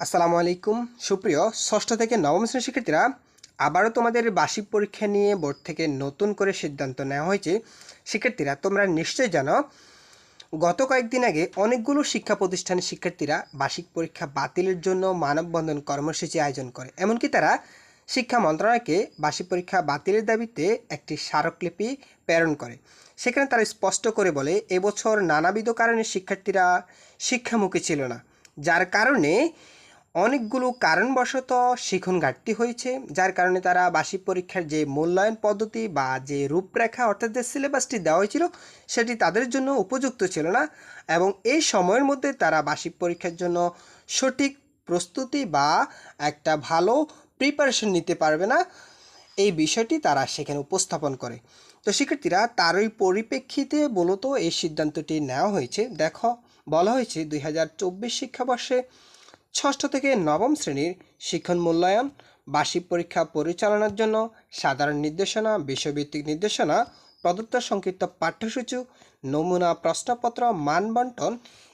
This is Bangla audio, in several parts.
আসসালামু আলাইকুম। সুপ্রিয় ষষ্ঠ থেকে নবম শ্রেণির শিক্ষার্থীরা, আবারও তোমাদের বার্ষিক পরীক্ষা নিয়ে বোর্ড থেকে নতুন করে সিদ্ধান্ত নেওয়া হয়েছে। শিক্ষার্থীরা, তোমরা নিশ্চয়ই জানো, গত কয়েকদিন আগে অনেকগুলো শিক্ষা প্রতিষ্ঠানের শিক্ষার্থীরা বার্ষিক পরীক্ষা বাতিলের জন্য মানববন্ধন কর্মসূচি আয়োজন করে। এমনকি তারা শিক্ষা মন্ত্রণালয়কে বার্ষিক পরীক্ষা বাতিলের দাবিতে একটি স্মারকলিপি প্রেরণ করে। সেখানে তারা স্পষ্ট করে বলে, এবছর নানাবিধ কারণে শিক্ষার্থীরা শিক্ষামুখী ছিল না, যার কারণে অনেকগুলো কারণবশত শিখন ঘাটতি হয়েছে, যার কারণে তারা বার্ষিক পরীক্ষার যে মূল্যায়ন পদ্ধতি বা যে রূপরেখা অর্থাৎ যে সিলেবাসটি দেওয়া হয়েছিল, সেটি তাদের জন্য উপযুক্ত ছিল না এবং এই সময়ের মধ্যে তারা বার্ষিক পরীক্ষার জন্য সঠিক প্রস্তুতি বা একটা ভালো প্রিপারেশন নিতে পারবে না। এই বিষয়টি তারা সেখানে উপস্থাপন করে। তো শিক্ষার্থীরা, তারই পরিপ্রেক্ষিতে মূলত এই সিদ্ধান্তটি নেওয়া হয়েছে। দেখো, বলা হয়েছে দুই হাজার চব্বিশ শিক্ষাবর্ষে ষষ্ঠ থেকে নবম শ্রেণির শিক্ষণ মূল্যায়ন, বার্ষিক পরীক্ষা পরিচালনার জন্য সাধারণ নির্দেশনা, বিষয়ভিত্তিক নির্দেশনা, প্রদত্ত সংক্ষিপ্ত পাঠ্যসূচি নমুনা প্রশ্নপত্র, মানবন্টন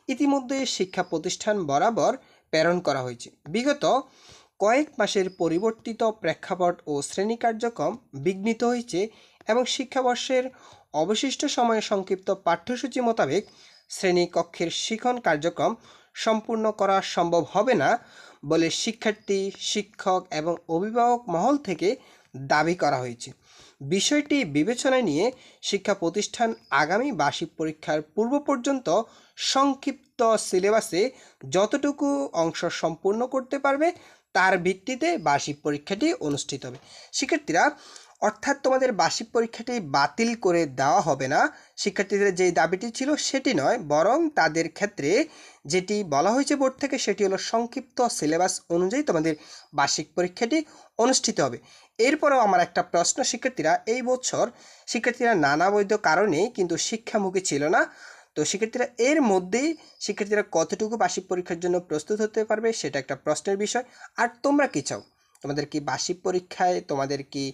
ইতিমধ্যে শিক্ষা প্রতিষ্ঠান বরাবর প্রেরণ করা হয়েছে। বিগত কয়েক মাসের পরিবর্তিত প্রেক্ষাপট ও শ্রেণি কার্যক্রম বিঘ্নিত হয়েছে এবং শিক্ষাবর্ষের অবশিষ্ট সময়ে সংক্ষিপ্ত পাঠ্যসূচি মোতাবেক শ্রেণীকক্ষের শিখন কার্যক্রম সম্পূর্ণ করা সম্ভব হবে না বলে শিক্ষার্থী, শিক্ষক এবং অভিভাবক মহল থেকে দাবি করা হয়েছে। বিষয়টি বিবেচনায় নিয়ে শিক্ষা প্রতিষ্ঠান আগামী বার্ষিক পরীক্ষার পূর্ব পর্যন্ত সংক্ষিপ্ত সিলেবাসে যতটুকু অংশ সম্পূর্ণ করতে পারবে তার ভিত্তিতে বার্ষিক পরীক্ষাটি অনুষ্ঠিত হবে। শিক্ষার্থীরা অর্থাৎ তোমাদের বার্ষিক পরীক্ষাটি বাতিল করে দেওয়া হবে না। শিক্ষার্থীদের যে দাবিটি ছিল সেটি নয়, বরং তাদের ক্ষেত্রে যেটি বলা হয়েছে বোর্ড থেকে সেটি হলো সংক্ষিপ্ত সিলেবাস অনুযায়ী তোমাদের বার্ষিক পরীক্ষাটি অনুষ্ঠিত হবে। এরপরেও আমার একটা প্রশ্ন, শিক্ষার্থীরা, এই বছর শিক্ষার্থীরা নানা বৈধ কারণেই কিন্তু শিক্ষামুখী ছিল না। তো শিক্ষার্থীরা, এর মধ্যেই শিক্ষার্থীরা কতটুকু বার্ষিক পরীক্ষার জন্য প্রস্তুত হতে পারবে সেটা একটা প্রশ্নের বিষয়। আর তোমরা কী চাও? তোমাদের কি বার্ষিক পরীক্ষায় তোমাদের কি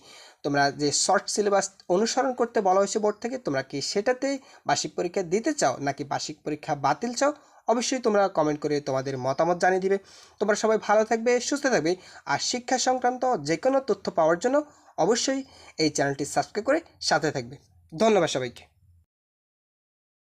তোমরা যে শর্ট সিলেবাস অনুসরণ করতে বলা হয়েছে বোর্ড থেকে, তোমরা কি সেটাতে বার্ষিক পরীক্ষা দিতে চাও নাকি বার্ষিক পরীক্ষা বাতিল চাও? অবশ্যই তোমরা কমেন্ট করে তোমাদের মতামত জানিয়ে দিবে। তোমরা সবাই ভালো থাকবে, সুস্থ থাকবে আর শিক্ষা সংক্রান্ত যে কোনো তথ্য পাওয়ার জন্য অবশ্যই এই চ্যানেলটি সাবস্ক্রাইব করে সাথে থাকবে। ধন্যবাদ সবাইকে।